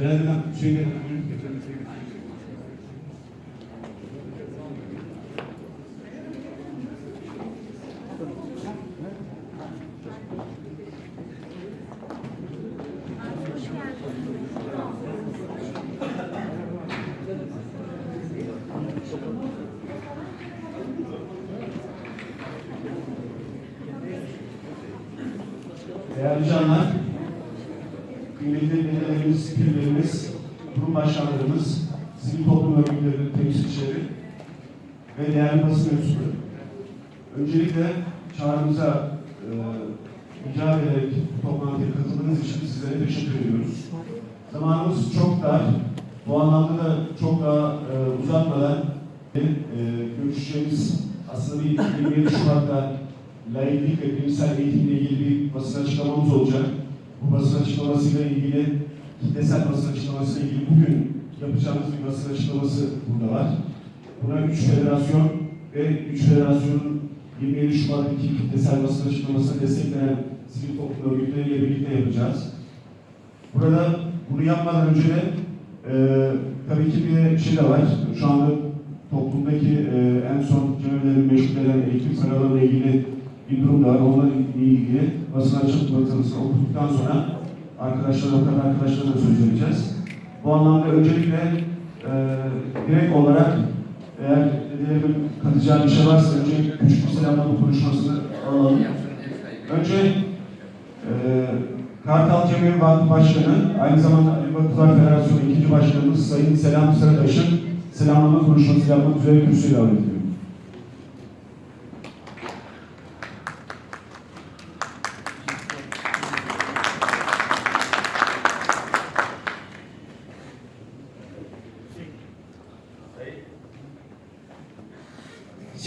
전하는 주님의 사랑을 Öncelikle çağrımıza e, icap ederek toplantıya katıldığınız için sizlere teşekkür ediyoruz. Zamanımız çok dar. Bu anlamda da çok daha e, uzatmadan e, görüşeceğimiz aslında bir 27 Şubat'ta laiklik ve bilimsel eğitimle ilgili bir basın açıklamamız olacak. Bu basın açıklamasıyla ilgili, kitlesel basın açıklamasıyla ilgili bugün yapacağımız bir basın açıklaması burada var. Buna üç federasyon ve üç federasyonun 27 Şubat'taki kitlesel basın açıklamasına destekleyen sivil toplum örgütleriyle birlikte yapacağız. Burada bunu yapmadan önce de e, tabii ki bir şey de var. Şu anda toplumdaki e, en son cemevlerin meşgul eden elektrik paralarıyla ilgili bir durum da var. Onunla ilgili basın açıklamasını okuduktan sonra arkadaşlar, avukat arkadaşlara da söz vereceğiz. Bu anlamda öncelikle e, direkt olarak eğer dedilerin katacağı bir şey varsa önce küçük bir selamlama konuşmasını alalım. Önce e, Kartal Cemil Vakfı Başkanı, aynı zamanda Ali Vakıflar Federasyonu 2. Başkanımız Sayın Selam Sıradaş'ın selamlama konuşması yapmak üzere kürsüye davet ediyorum.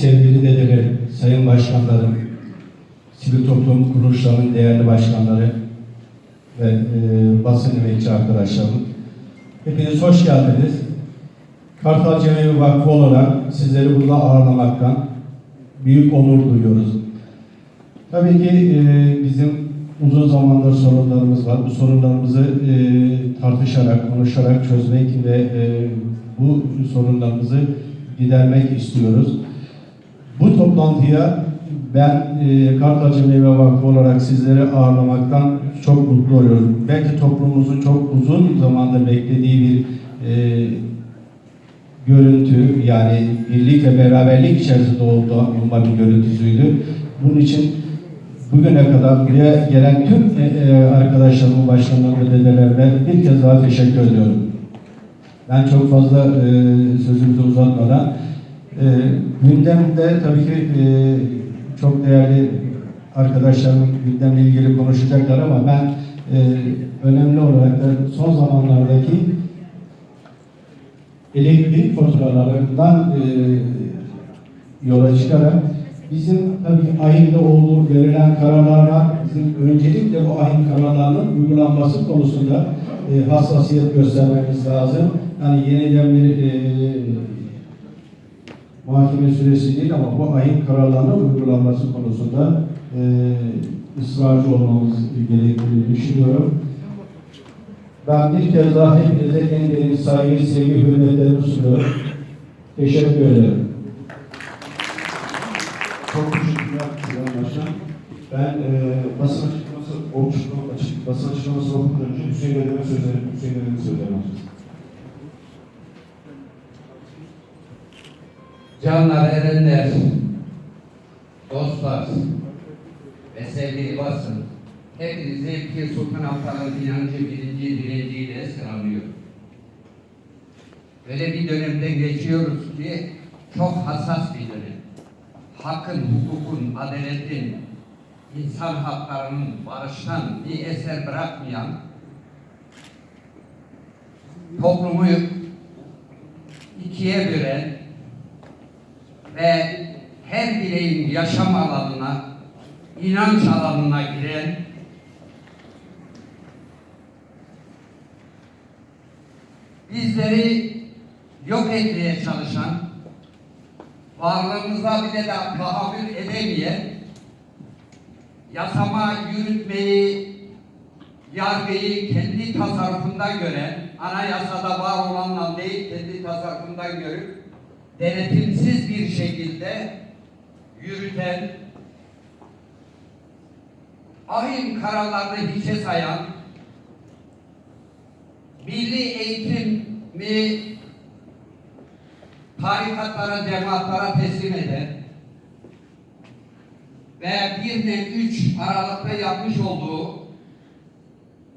Sevgili dedelerim, sayın başkanlarım, sivil toplum kuruluşlarının değerli başkanları ve e, basın emekçi arkadaşlarım. Hepiniz hoş geldiniz. Kartal Cemevi Vakfı olarak sizleri burada ağırlamaktan büyük onur duyuyoruz. Tabii ki e, bizim uzun zamandır sorunlarımız var. Bu sorunlarımızı e, tartışarak, konuşarak çözmek ve e, bu sorunlarımızı gidermek istiyoruz. Bu toplantıya ben e, Kartalcı Meyve Vakfı olarak sizleri ağırlamaktan çok mutlu oluyorum. Belki toplumumuzun çok uzun zamandır beklediği bir e, görüntü yani birlik ve beraberlik içerisinde olduğu olma bir görüntüsüydü. Bunun için bugüne kadar buraya gelen tüm e, e, arkadaşlarımın, ve dedelerime bir kez daha teşekkür ediyorum. Ben çok fazla e, sözümüzü uzatmadan e, gündemde tabii ki e, çok değerli arkadaşlarım gündemle ilgili konuşacaklar ama ben e, önemli olarak da son zamanlardaki elektrik faturalarından e, yola çıkarak bizim tabii ayında olduğu verilen kararlar var. Bizim öncelikle bu ayın kararlarının uygulanması konusunda e, hassasiyet göstermemiz lazım. Yani yeniden bir e, mahkeme süresi değil ama bu ayın kararlarının uygulanması konusunda e, ısrarcı olmamız gerektiğini düşünüyorum. Ben bir kez daha hepinize en derin saygı, sevgi, hürmetlerimi sunuyorum. Teşekkür ederim. Çok teşekkürler Sayın Başkan. Ben e, basın açıklaması, basın açıklaması okumadan önce Hüseyin Edem'e söz verelim. Hüseyin Edem'e söz verelim. Canlar erenler, dostlar ve sevgili basın, hepinizi Pir Sultan Abdal'ın inancı birinci bilinciyle selamlıyorum. Böyle bir dönemden geçiyoruz ki çok hassas bir dönem. Hakkın, hukukun, adaletin, insan haklarının barıştan bir eser bırakmayan toplumu ikiye bölen ve her bireyin yaşam alanına, inanç alanına giren bizleri yok etmeye çalışan, varlığımıza bile de tahammül edemeyen, yasama yürütmeyi yargıyı kendi tasarrufundan gören, anayasada var olanla değil, kendi tasarrufundan görüp, denetimsiz bir şekilde yürüten, ahim kararlarını hiçe sayan, milli eğitimi tarikatlara, cemaatlara teslim eden ve 1 ile 3 Aralık'ta yapmış olduğu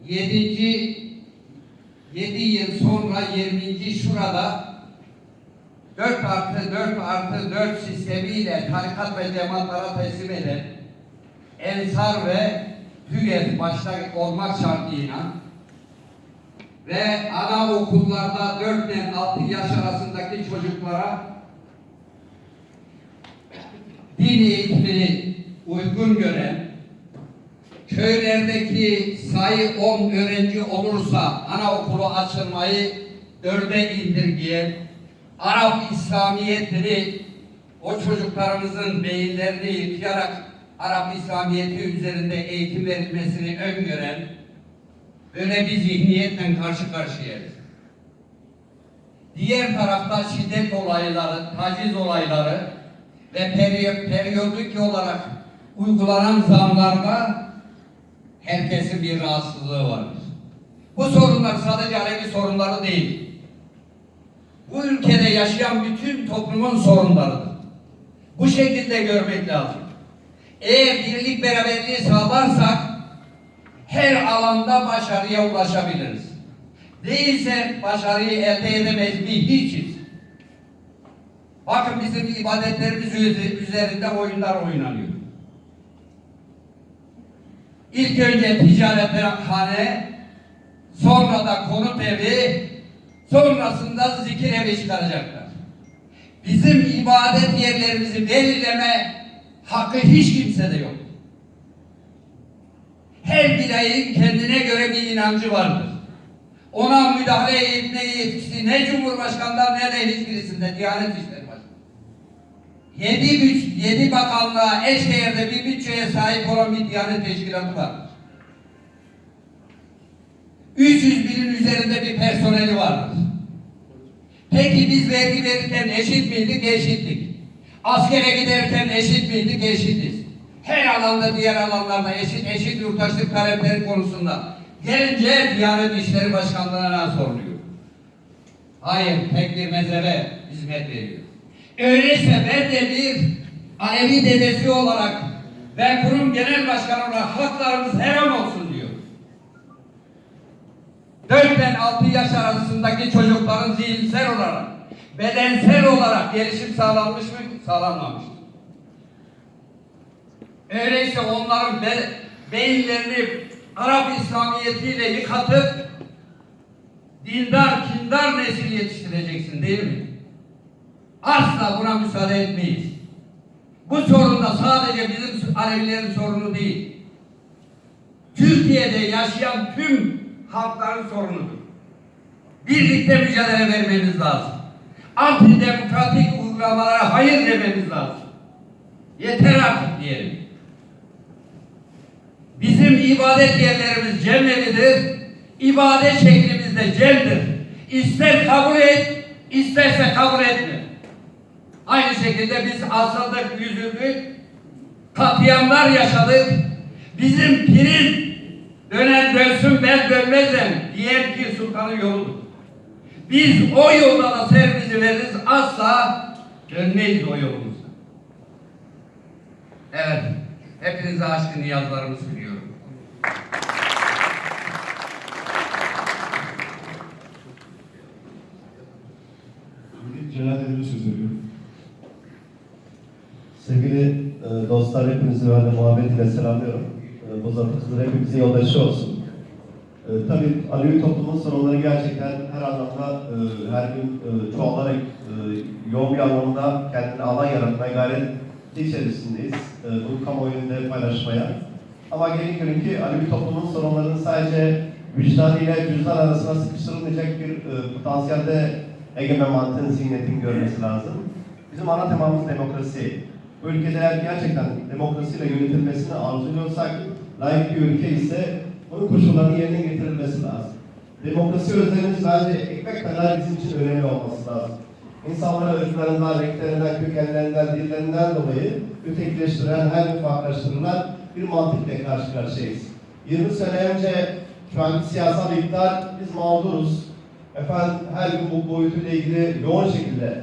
7. 7 yıl sonra 20. şurada 4 artı 4 artı 4 sistemiyle tarikat ve cemaatlara teslim eden Ensar ve TÜGEV başta olmak şartıyla ve anaokullarda 4 ile 6 yaş arasındaki çocuklara din eğitimini uygun gören, köylerdeki sayı 10 öğrenci olursa anaokulu açılmayı dörde indirgeyen, Arap İslamiyetini o çocuklarımızın beyinlerini yıkayarak Arap İslamiyeti üzerinde eğitim verilmesini öngören böyle bir zihniyetle karşı karşıyayız. Diğer tarafta şiddet olayları, taciz olayları ve peri- periyodik olarak uygulanan zamlarda herkesin bir rahatsızlığı vardır. Bu sorunlar sadece Alevi sorunları değil. Bu ülkede yaşayan bütün toplumun sorunlarıdır. Bu şekilde görmek lazım. Eğer birlik beraberliği sağlarsak her alanda başarıya ulaşabiliriz. Değilse başarıyı elde edemez mi? Hiçiz. Bakın bizim ibadetlerimiz üze- üzerinde oyunlar oynanıyor. İlk önce ticarethane, sonra da konut evi, sonrasında zikir evi çıkaracaklar. Bizim ibadet yerlerimizi belirleme hakkı hiç kimsede yok. Her bireyin kendine göre bir inancı vardır. Ona müdahale etme yetkisi ne Cumhurbaşkanı'ndan ne de hiçbirisinde Diyanet İşleri Başkanı. Yedi, yedi bakanlığa eş değerde bir bütçeye sahip olan bir Diyanet Teşkilatı var. 300 binin üzerinde bir personeli vardır. Peki biz vergi verirken eşit miydik? Eşittik. Askere giderken eşit miydik? Eşitiz. Her alanda diğer alanlarda eşit eşit yurttaşlık talepleri konusunda gelince Diyanet İşleri Başkanlığı'na soruluyor. Hayır, tek bir mezhebe hizmet veriyor. Öyleyse ben de bir Alevi dedesi olarak ve kurum genel başkanı olarak haklarımız her an olsun diyor. 4 ile 6 yaş arasındaki çocukların zihinsel olarak, bedensel olarak gelişim sağlanmış mı? Sağlanmamış. Öyleyse onların be, beyinlerini Arap İslamiyetiyle yıkatıp dindar, kindar nesil yetiştireceksin değil mi? Asla buna müsaade etmeyiz. Bu sorun da sadece bizim Alevilerin sorunu değil. Türkiye'de yaşayan tüm halkların sorunudur. Birlikte mücadele vermemiz lazım. Antidemokratik uygulamalara hayır dememiz lazım. Yeter artık diyelim. Bizim ibadet yerlerimiz cennevidir. İbadet şeklimiz de cemdir. İster kabul et, isterse kabul etme. Aynı şekilde biz asıldık, yüzüldük, katliamlar yaşadık. Bizim pirin dönen dönsün ben dönmezem diyen ki sultanın yoludur. Biz o yolda da servisi veririz asla dönmeyiz o yolumuzda. Evet, hepinize aşkın niyazlarımı sunuyorum. Celal Edem'e söz veriyorum. Sevgili e, dostlar hepinizi ben de muhabbet ile selamlıyorum. Hızır hepimizin yoldaşı olsun. E, tabii Alevi toplumun sorunları gerçekten her anlamda e, her gün e, çoğalarak e, yoğun bir anlamda kendine alan yaratmaya gayret içerisindeyiz. E, bunu kamuoyunda paylaşmaya. Ama gelin görün ki Alevi toplumun sorunlarının sadece vicdan ile cüzdan arasına sıkıştırılmayacak bir e, potansiyelde egemen mantığın zihniyetin görmesi lazım. Bizim ana temamız demokrasi. Bu ülkede eğer gerçekten demokrasiyle yönetilmesini arzuluyorsak, layık bir ülke ise bunun koşullarının yerine getirilmesi lazım. Demokrasi özlemimiz bence ekmek kadar bizim için önemli olması lazım. İnsanları ırklarından, renklerinden, kökenlerinden, dillerinden dolayı ötekileştiren, her gün farklılaştırılan bir mantıkla karşı karşıyayız. 20 sene önce şu anki siyasal iktidar biz mağduruz. Efendim her gün bu boyutuyla ilgili yoğun şekilde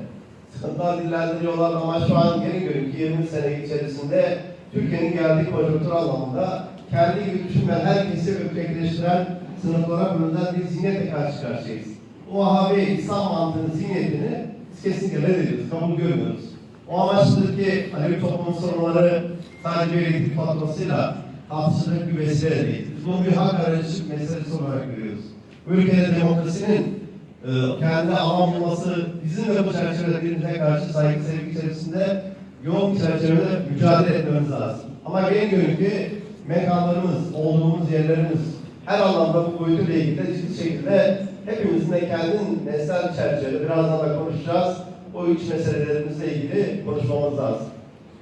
sıkıntılar dillendiriyorlar ama şu an geri görün ki 20 sene içerisinde Türkiye'nin geldiği konjonktür anlamında kendi gibi düşünmeyen herkesi ötekileştiren sınıflara bölünen bir zihniyetle karşı karşıyayız. O Vahabi İslam mantığının zihniyetini biz kesinlikle reddediyoruz, kabul görmüyoruz. O amaçtır ki Alevi toplumun sorunları sadece bir elektrik faturasıyla tartışılacak bir mesele değil. Biz bunu bir hak arayışı meselesi olarak görüyoruz. Bu ülkede demokrasinin e, kendi alan bulması bizim de bu çerçevede birbirine karşı saygı sevgi içerisinde yoğun bir çerçevede mücadele etmemiz lazım. Ama gelin görün ki mekanlarımız, olduğumuz yerlerimiz her anlamda bu boyutuyla ilgili ciddi şekilde hepimizin de kendi nesnel çerçevede birazdan da konuşacağız. O üç meselelerimizle ilgili konuşmamız lazım.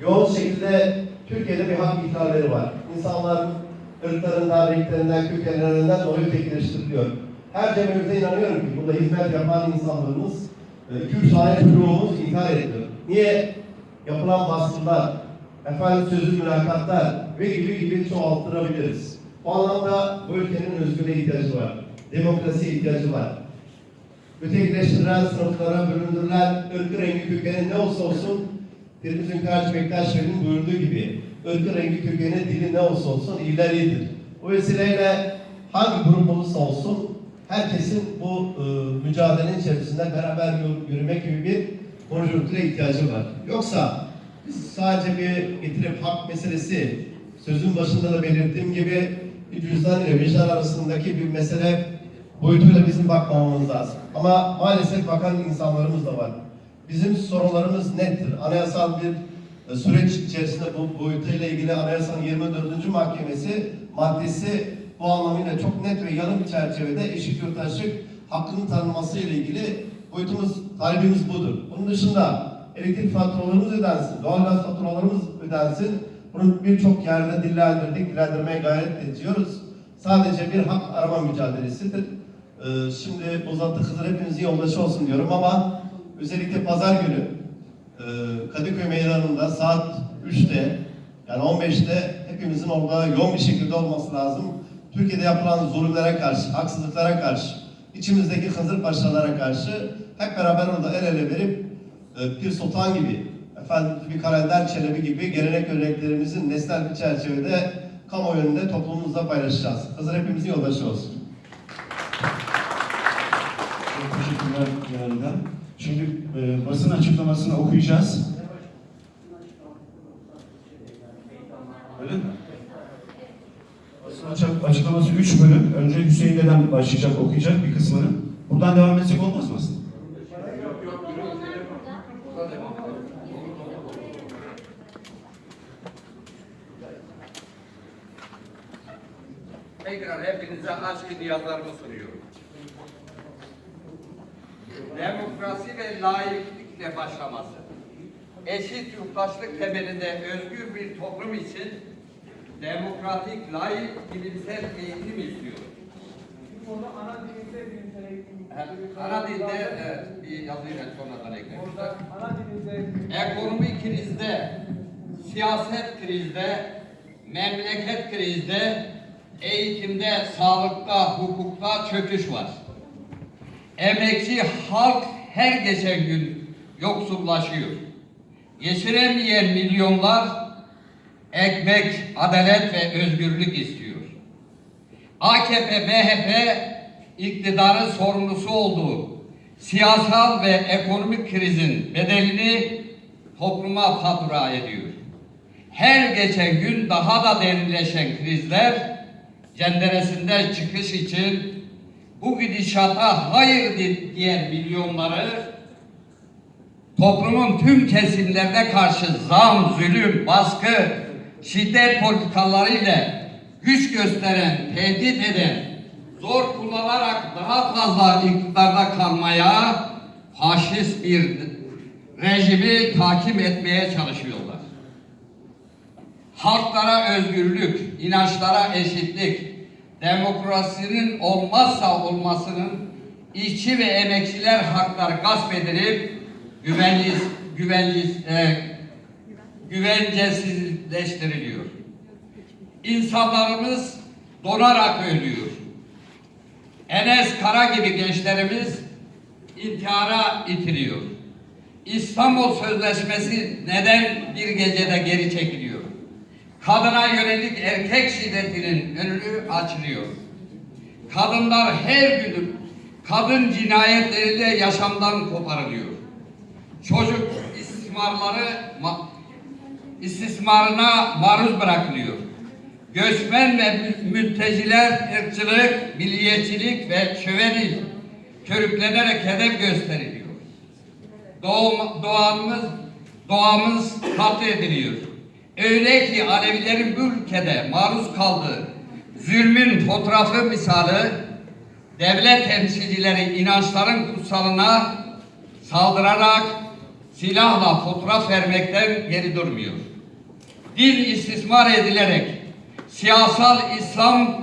Yoğun şekilde Türkiye'de bir hak ihlalleri var. İnsanlar ırklarından, renklerinden, kökenlerinden dolayı ötekileştiriliyor. Her cebimizde inanıyorum ki burada hizmet yapan insanlarımız, 2-3 tane çocuğumuz intihar ediyor. Niye? Yapılan baskılar, efendim sözlü mülakatlar ve gibi gibi çoğalttırabiliriz. Bu anlamda bu ülkenin özgürlüğe ihtiyacı var. Demokrasiye ihtiyacı var. Ötekileştirilen sınıflara bölündürülen ırkı rengi kökeni ne olsa olsun Pirimiz Hünkar Bektaş Bey'in buyurduğu gibi ırkı rengi kökeni dili ne olsa olsun iyiler iyidir. O vesileyle hangi grup olursa olsun herkesin bu e, mücadelenin içerisinde beraber yürü- yürümek gibi bir konjonktüre ihtiyacı var. Yoksa sadece bir getirip hak meselesi sözün başında da belirttiğim gibi cüzdan ile vicdan arasındaki bir mesele boyutuyla bizim bakmamamız lazım. Ama maalesef bakan insanlarımız da var. Bizim sorunlarımız nettir. Anayasal bir e, süreç içerisinde bu boyutuyla ilgili Anayasanın 24. Mahkemesi maddesi bu anlamıyla çok net ve bir çerçevede eşit yurttaşlık hakkının tanınması ile ilgili boyutumuz, talebimiz budur. Bunun dışında elektrik faturalarımız ödensin, doğalgaz faturalarımız ödensin. Bunu birçok yerde dillendirdik, dillendirmeye gayret ediyoruz. Sadece bir hak arama mücadelesidir. Ee, şimdi Bozatlı Hızır hepinizin yoldaşı olsun diyorum ama özellikle pazar günü e, Kadıköy Meydanı'nda saat 3'te yani 15'te hepimizin orada yoğun bir şekilde olması lazım. Türkiye'de yapılan zulümlere karşı, haksızlıklara karşı, içimizdeki Hızır paşalara karşı hep beraber orada el ele verip Pir Sultan gibi, efendim bir kalender çelebi gibi gelenek göreneklerimizin nesnel bir çerçevede kamuoyunda toplumumuzda paylaşacağız. Hızır hepimizin yoldaşı olsun. Çok teşekkürler Celal'den. Şimdi e, basın açıklamasını okuyacağız. Öyle mi? Basın açık- açıklaması 3 bölüm. Önce Hüseyin Dedem başlayacak, okuyacak bir kısmını. Buradan devam etsek olmaz mı aslında? Aşk niyazlarımı sunuyorum. Demokrasi ve layıklıkla başlaması. Eşit yurttaşlık temelinde özgür bir toplum için demokratik, layık, bilimsel eğitim istiyor. Onu ana dilinde bilimsel eğitim. Ana dilde evet, bir yazıyla sonradan eklemişler. Ana dilinde Ekonomik krizde, siyaset krizde, memleket krizde, eğitimde, sağlıkta, hukukta çöküş var. Emekçi halk her geçen gün yoksullaşıyor. Geçiremeyen milyonlar ekmek, adalet ve özgürlük istiyor. AKP, MHP iktidarın sorumlusu olduğu siyasal ve ekonomik krizin bedelini topluma fatura ediyor. Her geçen gün daha da derinleşen krizler cenderesinden çıkış için bu gidişata hayır di- diyen milyonları toplumun tüm kesimlerine karşı zam, zulüm, baskı, şiddet politikalarıyla güç gösteren, tehdit eden, zor kullanarak daha fazla iktidarda kalmaya faşist bir rejimi takip etmeye çalışıyorlar. Halklara özgürlük, inançlara eşitlik, demokrasinin olmazsa olmasının işçi ve emekçiler hakları gasp edilip güvenli, güvenli, e, güvencesizleştiriliyor. İnsanlarımız donarak ölüyor. Enes Kara gibi gençlerimiz intihara itiliyor. İstanbul Sözleşmesi neden bir gecede geri çekiliyor? Kadına yönelik erkek şiddetinin önünü açılıyor. Kadınlar her gün kadın cinayetleriyle yaşamdan koparılıyor. Çocuk istismarları ma- istismarına maruz bırakılıyor. Göçmen ve mü- mülteciler ırkçılık, milliyetçilik ve şövenizm körüklenerek hedef gösteriliyor. Doğum, doğamız, doğamız katlediliyor. Öyle ki Alevilerin bu ülkede maruz kaldığı zulmün fotoğrafı misali devlet temsilcileri inançların kutsalına saldırarak silahla fotoğraf vermekten geri durmuyor. Din istismar edilerek siyasal İslam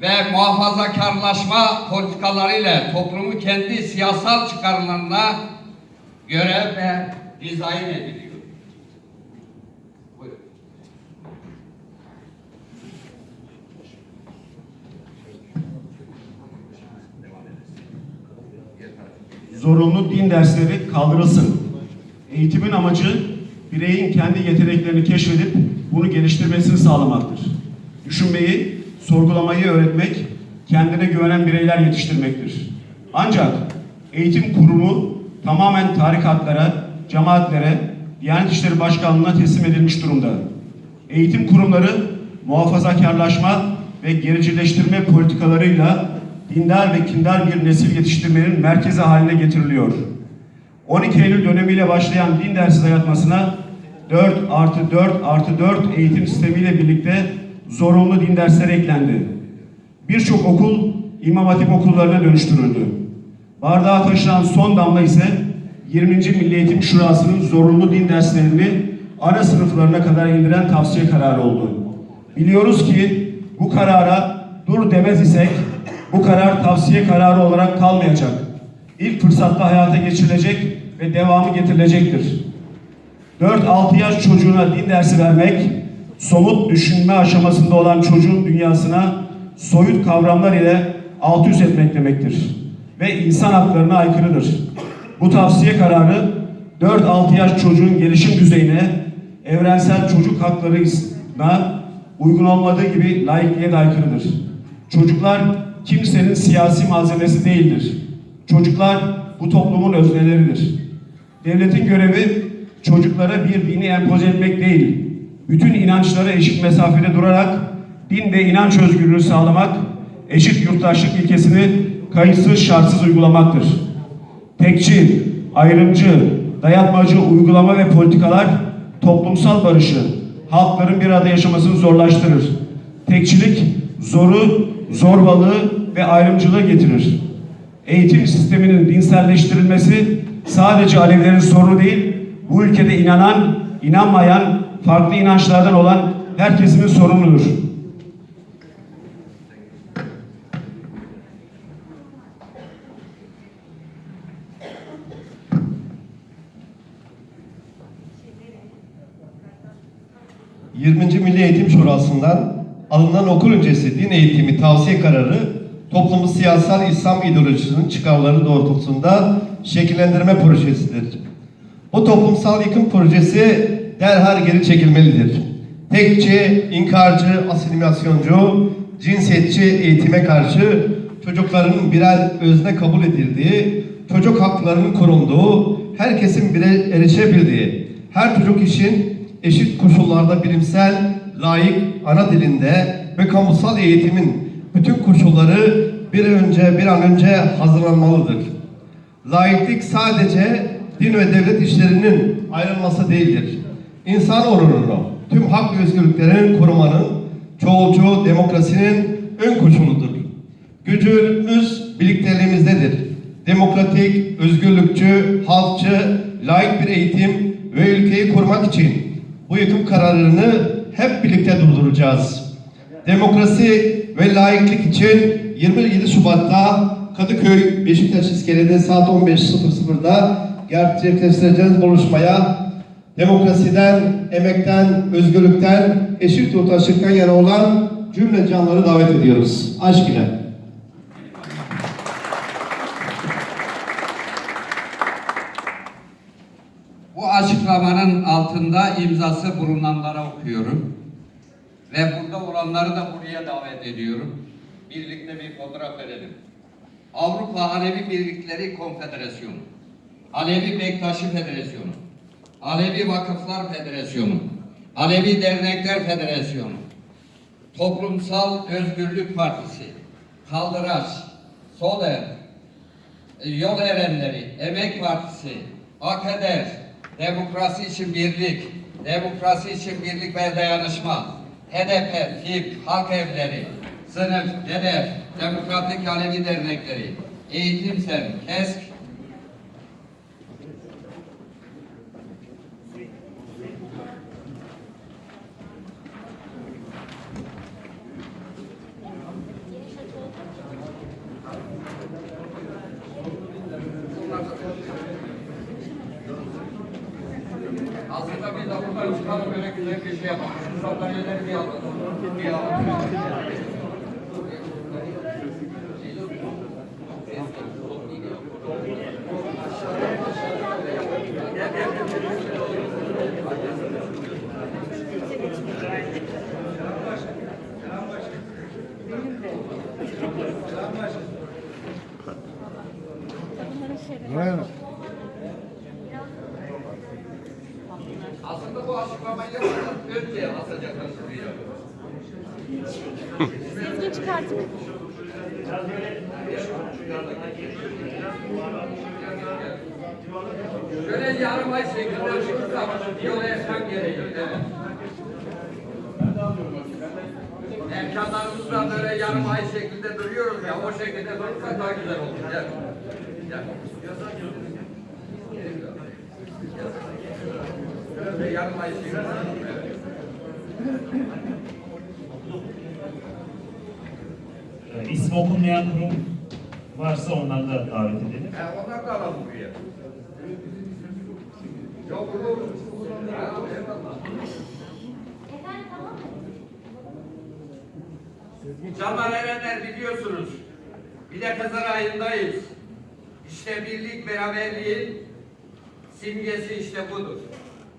ve muhafazakarlaşma politikalarıyla toplumu kendi siyasal çıkarlarına göre ve dizayn ediliyor. Buyurun. Zorunlu din dersleri kaldırılsın. Eğitimin amacı bireyin kendi yeteneklerini keşfedip bunu geliştirmesini sağlamaktır. Düşünmeyi, sorgulamayı öğretmek, kendine güvenen bireyler yetiştirmektir. Ancak eğitim kurumu tamamen tarikatlara, cemaatlere, Diyanet İşleri Başkanlığı'na teslim edilmiş durumda. Eğitim kurumları muhafazakarlaşma ve gericileştirme politikalarıyla dindar ve kindar bir nesil yetiştirmenin merkezi haline getiriliyor. 12 Eylül dönemiyle başlayan din dersi dayatmasına 4 artı 4 artı 4 eğitim sistemiyle birlikte zorunlu din dersleri eklendi. Birçok okul İmam Hatip okullarına dönüştürüldü. Bardağa taşınan son damla ise 20. Milli Eğitim Şurası'nın zorunlu din derslerini ana sınıflarına kadar indiren tavsiye kararı oldu. Biliyoruz ki bu karara dur demez isek bu karar tavsiye kararı olarak kalmayacak. İlk fırsatta hayata geçirilecek ve devamı getirilecektir. 4-6 yaş çocuğuna din dersi vermek, somut düşünme aşamasında olan çocuğun dünyasına soyut kavramlar ile alt üst etmek demektir. Ve insan haklarına aykırıdır. Bu tavsiye kararı 4-6 yaş çocuğun gelişim düzeyine, evrensel çocuk haklarına uygun olmadığı gibi laikliğe de aykırıdır. Çocuklar kimsenin siyasi malzemesi değildir. Çocuklar bu toplumun özneleridir. Devletin görevi çocuklara bir dini empoze etmek değil, bütün inançlara eşit mesafede durarak din ve inanç özgürlüğü sağlamak, eşit yurttaşlık ilkesini kayıtsız şartsız uygulamaktır. Tekçi, ayrımcı, dayatmacı uygulama ve politikalar toplumsal barışı, halkların bir arada yaşamasını zorlaştırır. Tekçilik zoru, zorbalığı ve ayrımcılığı getirir. Eğitim sisteminin dinselleştirilmesi sadece Alevilerin sorunu değil, bu ülkede inanan, inanmayan, farklı inançlardan olan herkesin sorunudur. Cık. 20. Milli Eğitim Şurası'ndan alınan okul öncesi din eğitimi tavsiye kararı toplumu siyasal İslam ideolojisinin çıkarları doğrultusunda şekillendirme projesidir. Bu toplumsal yıkım projesi derhal geri çekilmelidir. Tekçi, inkarcı, asimilasyoncu, cinsiyetçi eğitime karşı çocukların birer özne kabul edildiği, çocuk haklarının korunduğu, herkesin bire erişebildiği, her çocuk için eşit koşullarda bilimsel, layık, ana dilinde ve kamusal eğitimin bütün koşulları bir önce bir an önce hazırlanmalıdır. Laiklik sadece din ve devlet işlerinin ayrılması değildir. İnsan onurunu, tüm hak ve özgürlüklerin korumanın, çoğulcu demokrasinin ön koşuludur. Gücümüz birlikteliğimizdedir. Demokratik, özgürlükçü, halkçı, layık bir eğitim ve ülkeyi korumak için bu yıkım kararını hep birlikte durduracağız. demokrasi ve laiklik için 27 Şubat'ta Kadıköy Beşiktaş iskelede saat 15.00'da gerçekleştireceğiz buluşmaya demokrasiden, emekten, özgürlükten, eşit yurttaşlıktan yana olan cümle canları davet ediyoruz. Aşk ile. Bu açıklamanın altında imzası bulunanlara okuyorum. Ve burada olanları da buraya davet ediyorum. Birlikte bir fotoğraf verelim. Avrupa Alevi Birlikleri Konfederasyonu, Alevi Bektaşi Federasyonu, Alevi Vakıflar Federasyonu, Alevi Dernekler Federasyonu, Toplumsal Özgürlük Partisi, Kaldıraç, SODER, Yol Erenleri, Emek Partisi, AKEDER, Demokrasi için Birlik, Demokrasi için Birlik ve Dayanışma, HDP, FİP, Halk Evleri, Sınıf, HEDEF, Demokratik Alevi Dernekleri, Eğitim Sen, KESK, Aslında biz de buradan çıkalım böyle güzel bir şey yapalım. Şu sandalyeleri bir alalım. Bir alalım. Bu açıklamayı yapmadan önce asacaklar şuraya. Sezgin çıkartıp Şöyle yarım ay şeklinde çıkırsa yol erken gereği. Evet. Erkanlarımızla böyle yarım ay şeklinde duruyoruz ya, o şekilde durursak daha güzel olur. Gel. Gel. Şöyle Evet. Ee, İsmi okunmayan kurum varsa onları da davet edelim. Ha, onlar da alalım buraya. Yok, bu Canlar erenler biliyorsunuz. Bir de Kızıl ayındayız. İşte birlik beraberliğin simgesi işte budur.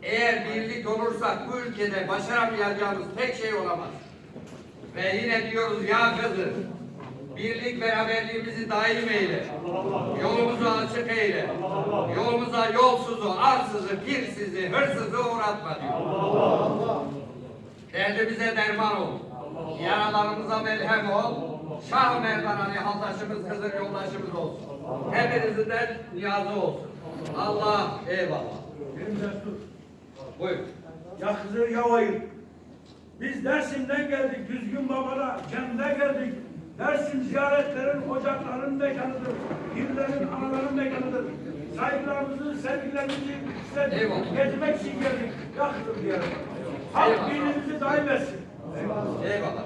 Eğer birlik olursak bu ülkede başaramayacağımız tek şey olamaz. Ve yine diyoruz ya kızım, birlik beraberliğimizi daim eyle. Yolumuzu açık eyle. Yolumuza yolsuzu, arsızı, pirsizi, hırsızı uğratma diyor. Derdimize derman ol. Yaralarımıza melhem ol. Şah Merdan Ali haldaşımız, kızıl yoldaşımız olsun. Hepinizden niyazı olsun. Allah eyvallah. Buyur. Ya Hızır Yavayır. Biz Dersim'den geldik, Düzgün Baba'da, Cem'de geldik. Dersim ziyaretlerin ocakların mekanıdır. Birlerin anaların mekanıdır. Saygılarımızı, sevgilerimizi size Eyvallah. getirmek için geldik. Ya Hızır diyelim. Halk Eyvallah. birliğimizi daim etsin. Eyvallah.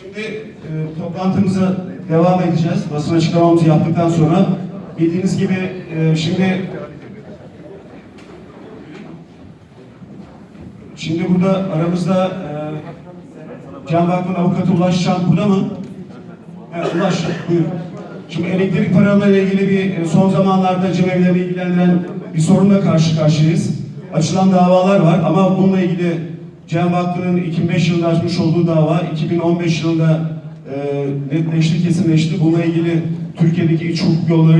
Şimdi e, toplantımıza devam edeceğiz. Basın açıklamamızı yaptıktan sonra bildiğiniz gibi e, şimdi şimdi burada aramızda e, Can Vakfı'nın avukatı Ulaş Şan burada mı? Evet Ulaş buyur. Şimdi elektrik paralarıyla ilgili bir e, son zamanlarda cemevlerini ilgilendiren bir sorunla karşı karşıyayız. Açılan davalar var ama bununla ilgili Cem Vakfı'nın 2005 yılında açmış olduğu dava 2015 yılında e, netleşti, kesinleşti. Bununla ilgili Türkiye'deki iç hukuk yolları